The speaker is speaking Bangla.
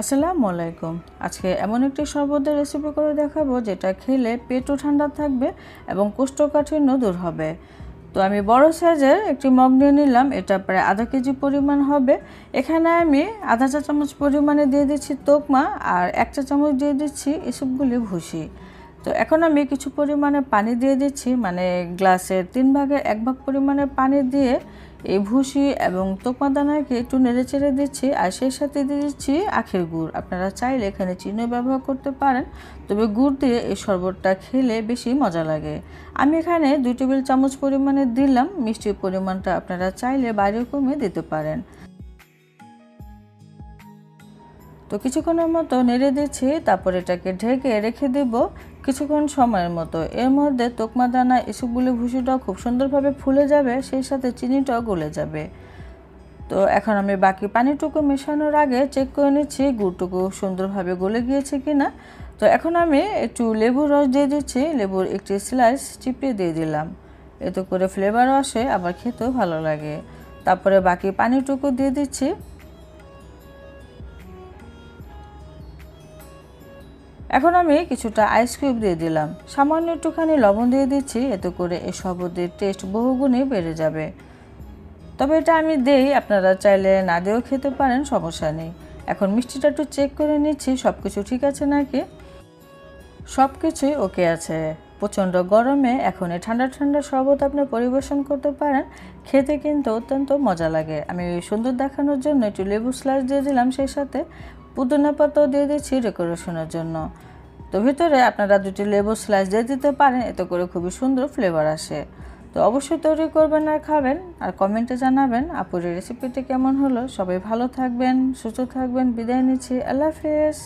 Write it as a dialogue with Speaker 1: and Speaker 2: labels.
Speaker 1: আসসালামু আলাইকুম। আজকে এমন একটি শরবতের রেসিপি করে দেখাবো যেটা খেলে পেটও ঠান্ডা থাকবে এবং কোষ্ঠকাঠিন্য দূর হবে। তো আমি বড় সাইজের একটি মগ নিয়ে নিলাম, এটা প্রায় আধা কেজি পরিমাণ হবে। এখানে আমি আধা চা চামচ পরিমাণে দিয়ে দিচ্ছি তোকমা আর এক চা চামচ দিয়ে দিচ্ছি এসবগুলি ভুসি। তো এখন আমি কিছু পরিমাণে পানি দিয়ে দিচ্ছি মানে গ্লাসের তিন ভাগের এক ভাগ পরিমাণে পানি দিয়ে এই ভুসি এবং তোকমা দানাকে একটু নেড়ে চেড়ে দিচ্ছি আর সেই সাথে দিয়ে দিচ্ছি আখের গুড়। আপনারা চাইলে এখানে চিনিও ব্যবহার করতে পারেন, তবে গুড় দিয়ে এই শরবতটা খেলে বেশি মজা লাগে। আমি এখানে দুই টেবিল চামচ পরিমাণে দিলাম, মিষ্টির পরিমাণটা আপনারা চাইলে বাইরেও কমিয়ে দিতে পারেন। তো কিছুক্ষণের মতো নেড়ে দিচ্ছি, তারপর এটাকে ঢেকে রেখে দেব। কিছুক্ষণ সময়ের মতো। এর মধ্যে তোকমা দানা এসবগুলি ভুসিটাও খুব সুন্দরভাবে ফুলে যাবে, সেই সাথে চিনিটাও গলে যাবে। তো এখন আমি বাকি পানিটুকু মেশানোর আগে চেক করে নিচ্ছি গুড়টুকু সুন্দরভাবে গলে গিয়েছে কি না তো এখন আমি একটু লেবুর রস দিয়ে দিচ্ছি, লেবুর একটি স্লাইস চিপিয়ে দিয়ে দিলাম। এতে করে ফ্লেভারও আসে, আবার খেতেও ভালো লাগে। তারপরে বাকি পানিটুকু দিয়ে দিচ্ছি। এখন আমি কিছুটা আইস কিউব দিয়ে দিলাম। সামান্য একটুখানি লবণ দিয়ে দিচ্ছি, এতে করে এই শরবতের টেস্ট বহুগুণে বেড়ে যাবে। তবে এটা আমি দেই, আপনারা চাইলে না দিয়েও খেতে পারেন, সমস্যা নেই। এখন মিষ্টিটা একটু চেক করে নিচ্ছি সব কিছু ঠিক আছে নাকি? সব কিছুই ওকে আছে। প্রচণ্ড গরমে এখন এই ঠান্ডা ঠান্ডা শরবত আপনি পরিবেশন করতে পারেন, খেতে কিন্তু অত্যন্ত মজা লাগে। আমি সুন্দর দেখানোর জন্য একটু লেবু স্লাইস দিয়ে দিলাম সেই সাথে। পুদিনা পাতাও দিয়ে দিচ্ছি ডেকোরেশনের জন্য। তো ভিতরে আপনারা দুটি লেবু স্লাইস দিয়ে দিতে পারেন, এতে করে খুবই সুন্দর ফ্লেভার আসে। তো অবশ্যই তৈরি করবেন আর খাবেন, আর কমেন্টে জানাবেন আপুরের রেসিপিটি কেমন হলো। সবাই ভালো থাকবেন, সুস্থ থাকবেন, বিদায় নিচ্ছি, আল্লাহ হাফেজ।